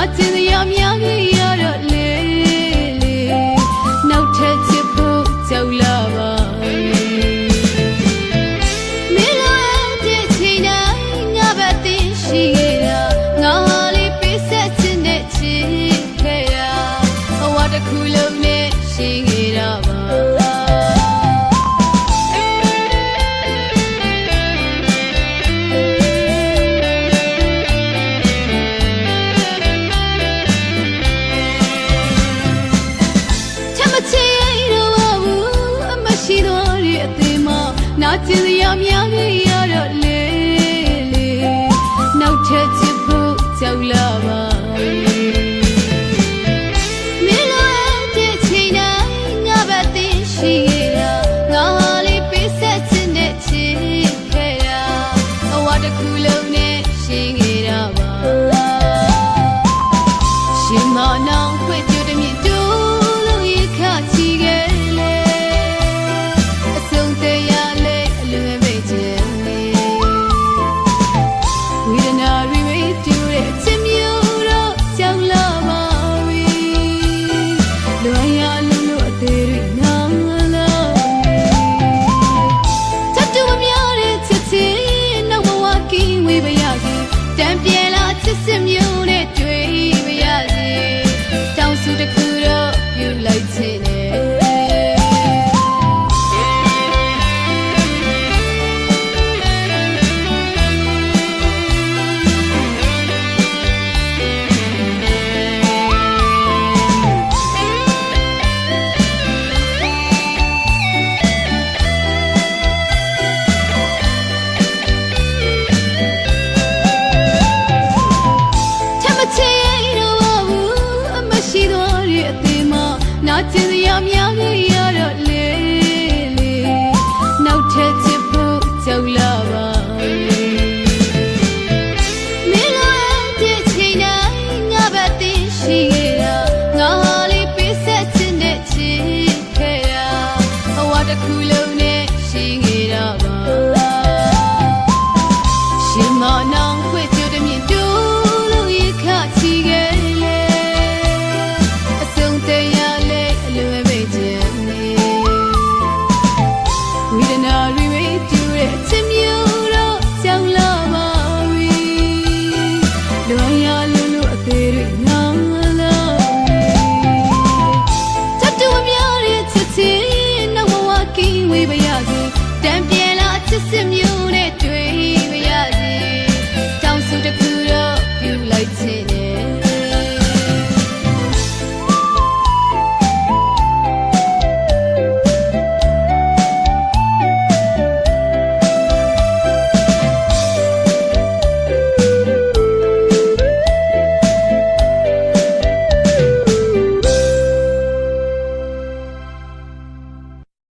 Latin yam yam Natil yam yam yam နာကျင်စရာများပြရတော့လေလေနောက်ထပ်ချစ်ဖို့ကြောက်လာ မွေးပါရစေတံပြန်လာချစ်စစ်မျိုး